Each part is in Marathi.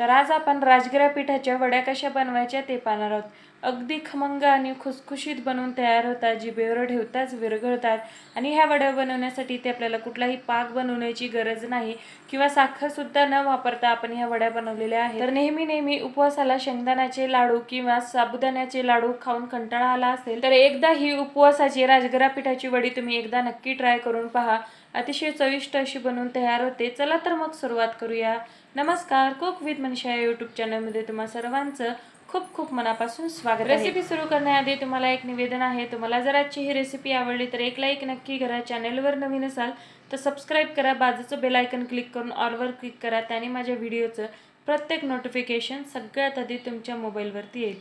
तर आज आपण राजगिरा पिठाच्या वड्या कशा बनवायच्या ते पाहणार आहोत. अगदी खमंग आणि खुसखुशीत बनवून तयार होतात जिभेवर ठेवताच विरघळतात आणि ह्या वड्या बनवण्यासाठी ते आपल्याला कुठलाही पाक बनवण्याची गरज नाही किंवा साखरसुद्धा न वापरता आपण ह्या वड्या बनवलेल्या आहेत. तर नेहमी नेहमी उपवासाला शेंगदाण्याचे लाडू किंवा साबुदाण्याचे लाडू खाऊन कंटाळा आला असेल तर एकदा ही उपवासाची राजगिरा पिठाची वडी तुम्ही एकदा नक्की ट्राय करून पहा. अतिशय चविष्ट अशी बनवून तयार होते. चला तर मग सुरुवात करूया. नमस्कार कुक विथ मनीषा या यूट्यूब चॅनलमध्ये तुम्हा सर्वांचं खूप खूप मनापासून स्वागत रेसिपी सुरू करण्याआधी तुम्हाला एक निवेदन आहे. तुम्हाला जर आजची ही रेसिपी आवडली तर एक लाईक नक्की करा. चॅनलवर नवीन असाल तर सबस्क्राईब करा. बाजूचं बेल आयकन क्लिक करून ऑलवर क्लिक करा. त्याने माझ्या व्हिडिओचं प्रत्येक नोटिफिकेशन सगळ्यात आधी तुमच्या मोबाईलवरती येईल.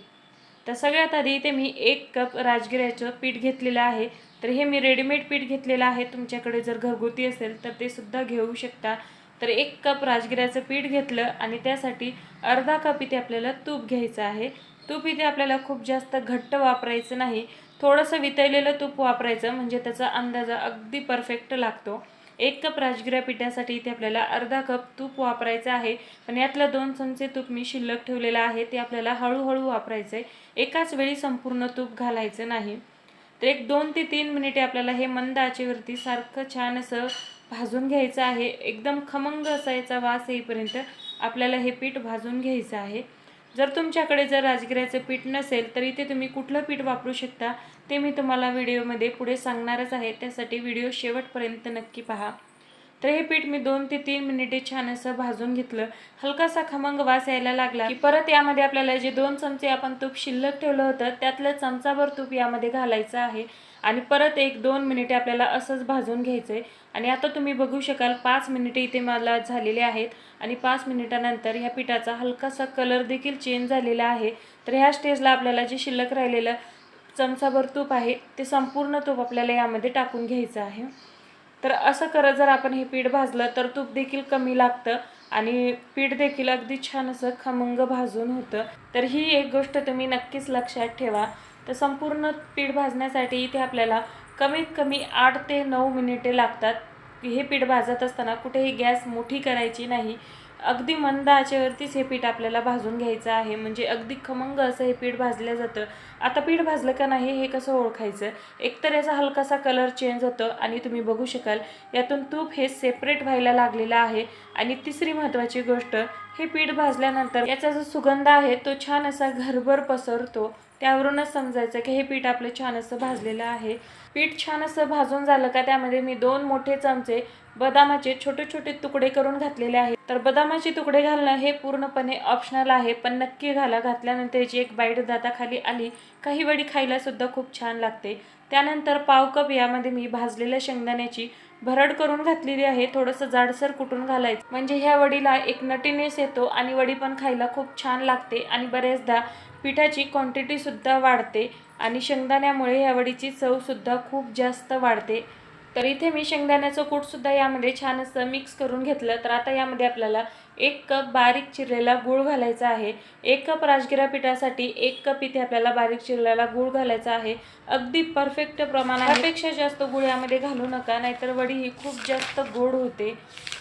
तर सगळ्यात आधी इथे मी एक कप राजगिऱ्याचं पीठ घेतलेलं आहे. तर हे मी रेडीमेड पीठ घेतलेलं आहे. तुमच्याकडे जर घरगुती असेल तर ते सुद्धा घेऊ शकता. तर एक कप राजगिऱ्याचं पीठ घेतलं आणि त्यासाठी अर्धा कप इथे आपल्याला तूप घ्यायचं आहे. तूप इथे आपल्याला खूप जास्त घट्ट वापरायचं नाही. थोडंसं वितळलेलं तूप वापरायचं म्हणजे त्याचा अंदाजा अगदी परफेक्ट लागतो. एक कप राजगिरा पिठासाठी इथे आपल्याला अर्धा कप तूप वापरायचं आहे. पण यातला दोन चमचे तूप मी शिल्लक ठेवलेलं आहे. ते आपल्याला हळूहळू वापरायचं आहे एकाच वेळी संपूर्ण तूप घालायचं नाही. तर एक दोन ते तीन मिनिटे आपल्याला हे मंद आचेवरती सारखं छान असं भाजून घ्यायचं आहे. एकदम खमंग असा याचा वास येईपर्यंत आपल्याला हे पीठ भाजून घ्यायचं आहे. जर तुमच्याकडे जर राजगिऱ्याचं पीठ नसेल तर इथे तुम्ही कुठलं पीठ वापरू शकता? ते मी तुम्हाला व्हिडिओमध्ये पुढे सांगणारच आहे. त्यासाठी व्हिडिओ शेवटपर्यंत नक्की पहा. तर हे पीठ मी दोन ते तीन मिनिटे छान असं भाजून घेतलं. हलकासा खमंग वास यायला लागला की परत यामध्ये आपल्याला जे दोन चमचे आपण तूप शिल्लक ठेवलं होतं त्यातलं चमचाभर तूप यामध्ये घालायचं आहे. आणि परत एक दोन मिनिटे आपल्याला असंच भाजून घ्यायचं आहे आणि आता तुम्ही बघू शकाल पाच मिनिटे इथे मला झालेले आहेत. आणि पाच मिनिटानंतर ह्या पिठाचा हलकासा कलर देखील चेंज झालेला आहे. तर ह्या स्टेजला आपल्याला जे शिल्लक राहिलेलं चमचाभर तूप आहे ते संपूर्ण तूप आपल्याला यामध्ये टाकून घ्यायचं आहे. तर असं करत जर आपण हे पीठ भाजलं तर तूप देखील कमी लागतं आणि पीठ देखील अगदी छान असं खमंग भाजून होतं. तर ही एक गोष्ट तुम्ही नक्कीच लक्षात ठेवा. तर संपूर्ण पीठ भाजण्यासाठी इथे आपल्याला कमीत कमी आठ ते नऊ मिनिटे लागतात. हे पीठ भाजत असताना कुठेही गॅस मोठी करायची नाही. अगदी मंद आचेवरतीच हे पीठ आपल्याला भाजून घ्यायचं आहे. म्हणजे अगदी खमंग असं हे पीठ भाजलं जातं. आता पीठ भाजलं का नाही हे कसं ओळखायचं? एकतर याचा हलकासा कलर चेंज होतं आणि तुम्ही बघू शकाल यातून तूप हे सेपरेट व्हायला लागलेलं आहे. आणि तिसरी महत्त्वाची गोष्ट हे पीठ भाजल्यानंतर याचा जो सुगंध आहे तो छान असा घरभर पसरतो. त्यावरूनच समजायचं की हे पीठ आपलं छान असं भाजलेलं आहे. पीठ छान असं भाजून झालं का त्यामध्ये मी दोन मोठे चमचे बदामाचे छोटे छोटे तुकडे करून घातलेले आहेत. तर बदामाचे तुकडे घालणं हे पूर्णपणे ऑप्शनल आहे पण नक्की घाला. घातल्यानंतर याची एक बाईट दाताखाली आली काही वेळी खायलासुद्धा खूप छान लागते. त्यानंतर पाव कप यामध्ये मी भाजलेल्या शेंगदाण्याची भरड करून घातलेली आहे थोडंसं जाडसर कुटून घालायचं? म्हणजे ह्या वडीला एक नटीनेस येतो आणि वडी पण खायला खूप छान लागते आणि बऱ्याचदा पिठाची क्वांटिटीसुद्धा वाढते आणि शेंगदाण्यामुळे ह्या वडीची चवसुद्धा खूप जास्त वाढते. तर इथे मी शेंगदाण्याचं कूटसुद्धा यामध्ये छान असं मिक्स करून घेतलं. तर आता यामध्ये आपल्याला एक कप बारीक चिरलेला गूळ घालायचा आहे. एक कप राजगिरा पिठासाठी एक कप इथे आपल्याला बारीक चिरलेला गूळ घालायचा आहे. अगदी परफेक्ट प्रमाणापेक्षा जास्त गूळ यामध्ये घालू नका नाहीतर वडी ही खूप जास्त गोड होते.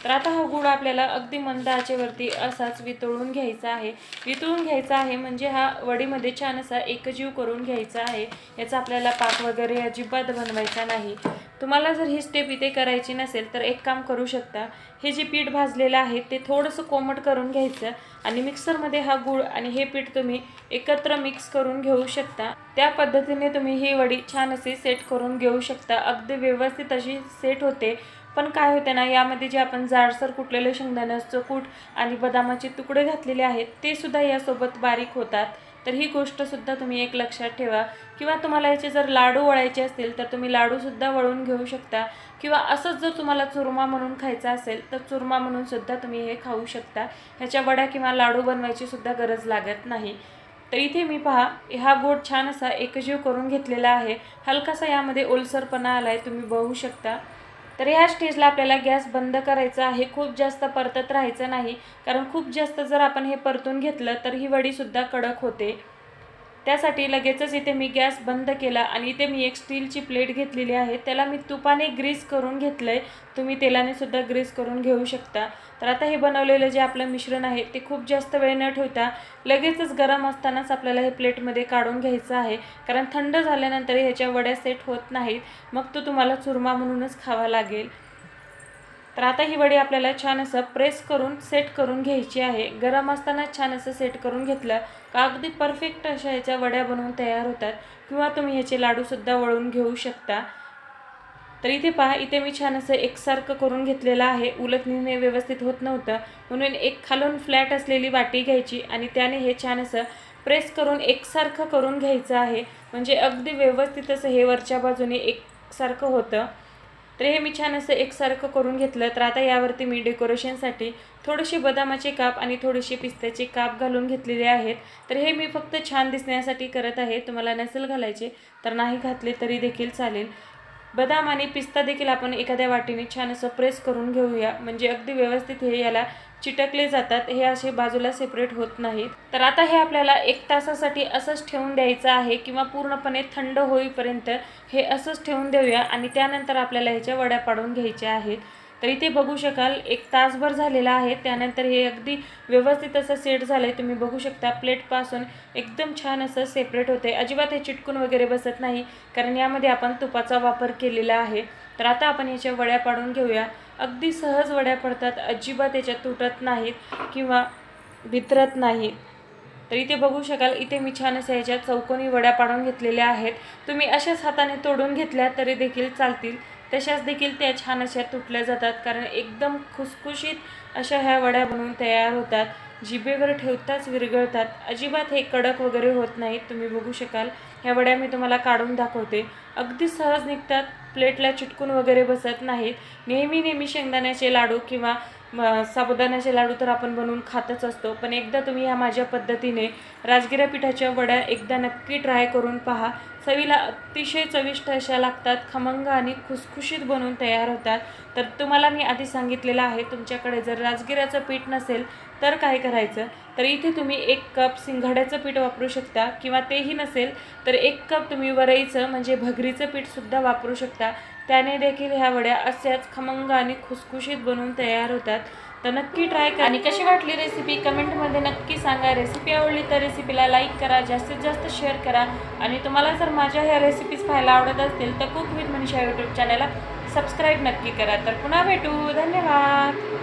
तर आता हा गूळ आपल्याला अगदी मंद आचेवरती असाच वितळून घ्यायचा आहे. वितळून घ्यायचा आहे म्हणजे हा वडीमध्ये छान असा एकजीव करून घ्यायचा आहे. याचा आपल्याला पाक वगैरे अजिबात बनवायचा नाही. तुम्हाला जर ही स्टेप इथे करायची नसेल तर एक काम करू शकता. हे जे पीठ भाजलेलं आहे ते थोडंसं कोमट करून घ्यायचं आणि मिक्सरमध्ये हा गूळ आणि हे पीठ तुम्ही एकत्र मिक्स करून घेऊ शकता. त्या पद्धतीने तुम्ही ही वडी छान अशी सेट करून घेऊ शकता. अगदी व्यवस्थित अशी सेट होते. पण काय होते ना यामध्ये जे आपण जाडसर कुटलेलं शेंगदाण्याचं कूट आणि बदामाचे तुकडे घातलेले आहेत ते सुद्धा यासोबत बारीक होतात. तर ही गोष्टसुद्धा तुम्ही एक लक्षात ठेवा. किंवा तुम्हाला याचे जर लाडू वळायचे असतील तर तुम्ही लाडूसुद्धा वळून घेऊ शकता. किंवा असंच जर तुम्हाला चुरमा म्हणून खायचा असेल तर चुरमा म्हणूनसुद्धा तुम्ही हे खाऊ शकता. ह्याच्या वड्या किंवा लाडू बनवायची सुद्धा गरज लागत नाही. तर इथे मी पहा हा गोड छान असा एकजीव करून घेतलेला आहे. हलकासा यामध्ये ओलसरपणा आला आहे तुम्ही बघू शकता. तर ह्या स्टेजला आपल्याला गॅस बंद करायचा आहे. खूप जास्त परतत राहायचं नाही. कारण खूप जास्त जर आपण हे परतून घेतलं तर ही वडीसुद्धा कडक होते. त्यासाठी लगेचच इथे मी गॅस बंद केला आणि इथे मी एक स्टीलची प्लेट घेतलेली आहे. त्याला मी तुपाने ग्रीस करून घेतलं आहे तुम्ही तेलाने सुद्धा ग्रीस करून घेऊ शकता. तर आता हे बनवलेलं जे आपलं मिश्रण आहे ते खूप जास्त वेळ न ठेवता लगेचच गरम असतानाच आपल्याला हे प्लेटमध्ये काढून घ्यायचं आहे. कारण थंड झाल्यानंतर ह्याच्या वड्या सेट होत नाहीत. मग तो तुम्हाला चुरमा म्हणूनच खावा लागेल. तर आता ही वडी आपल्याला छान असं प्रेस करून सेट करून घ्यायची आहे. गरम असताना छान असं सेट करून घेतलं का अगदी परफेक्ट अशा ह्याच्या वड्या बनवून तयार होतात किंवा तुम्ही ह्याचे लाडूसुद्धा वळून घेऊ शकता. तर इथे पहा इथे मी छान असं एकसारखं करून घेतलेलं आहे. उलटणीने व्यवस्थित होत नव्हतं. म्हणून एक खालून फ्लॅट असलेली वाटी घ्यायची आणि त्याने हे छान असं प्रेस करून एकसारखं करून घ्यायचं आहे. म्हणजे अगदी व्यवस्थित असं हे वरच्या बाजूने एकसारखं होतं. तर हे मी छान असं एकसारखं करून घेतलं. तर आता यावरती मी डेकोरेशनसाठी थोडेसे बदामाचे काप आणि थोडेसे पिस्त्याचे काप घालून घेतलेले आहेत. तर हे मी फक्त छान दिसण्यासाठी करत आहे. तुम्हाला नसेल घालायचे तर नाही घातले तरी देखील चालेल. बदाम आणि पिस्ता देखील आपण एखाद्या वाटीने छान असं प्रेस करून घेऊया. म्हणजे अगदी व्यवस्थित हे याला चिटकले जातात हे असे बाजूला सेपरेट होत नाहीत. तर आता हे आपल्याला एक तासासाठी असंच ठेवून द्यायचं आहे किंवा पूर्णपणे थंड होईपर्यंत हे असंच ठेवून देऊया आणि त्यानंतर आपल्याला ह्याच्या वड्या पाडून घ्यायच्या आहेत. तर इथे बघू शकाल एक तासभर झालेला आहे. त्यानंतर हे अगदी व्यवस्थित असं सेट झालं आहे तुम्ही बघू शकता प्लेटपासून एकदम छान असं सेपरेट होते अजिबात हे चिटकून वगैरे बसत नाही कारण यामध्ये आपण तुपाचा वापर केलेला आहे. तर आता आपण याच्या वड्या पाडून घेऊया. अगदी सहज वड्या पडतात अजिबात याच्यात तुटत नाहीत किंवा वितरत नाहीत. तर इथे बघू शकाल इथे मी छान अशा ह्याच्यात चौकोनी वड्या पाडून घेतलेल्या आहेत. तुम्ही अशाच हाताने तोडून घेतल्या तरी देखील चालतील. तशाच देखील त्या छान अशा तुटल्या जातात कारण एकदम खुसखुशीत अशा ह्या वड्या बनवून तयार होतात. जिभेवर ठेवताच विरघळतात. अजिबात हे कडक वगैरे होत नाहीत तुम्ही बघू शकाल. ह्या वड्या मी तुम्हाला काढून दाखवते. अगदी सहज निघतात. प्लेटला चिटकून वगैरे बसत नाहीत. नेहमी नेहमी शेंगदाण्याचे लाडू किंवा म साबुदाण्याचे लाडू तर आपण बनवून खातच असतो. पण एकदा तुम्ही ह्या माझ्या पद्धतीने राजगिरा पिठाच्या वड्या एकदा नक्की ट्राय करून पहा. चवीला अतिशय चविष्ट अशा लागतात खमंग आणि खुसखुशीत बनवून तयार होतात. तर तुम्हाला मी आधी सांगितलेलं आहे तुमच्याकडे जर राजगिऱ्याचं पीठ नसेल तर काय करायचं? तर इथे तुम्ही एक कप सिंघाड्याचं पीठ वापरू शकता किंवा तेही नसेल तर एक कप तुम्ही वरईचं म्हणजे भगरीचं पीठसुद्धा वापरू शकता. त्याने देखील ह्या वड्या अशाच खमंग आणि खुसखुशीत बनवून तयार होतात. तर नक्की ट्राय करा. आणि कशी वाटली रेसिपी कमेंटमध्ये नक्की सांगा. रेसिपी आवडली तर रेसिपीला लाईक करा. जास्तीत जास्त शेअर करा. आणि तुम्हाला जर माझ्या ह्या रेसिपीज पाहायला आवडत असतील तर कुक विथ मनीषा यूट्यूब चॅनलला सबस्क्राईब नक्की करा. तर पुन्हा भेटू. धन्यवाद.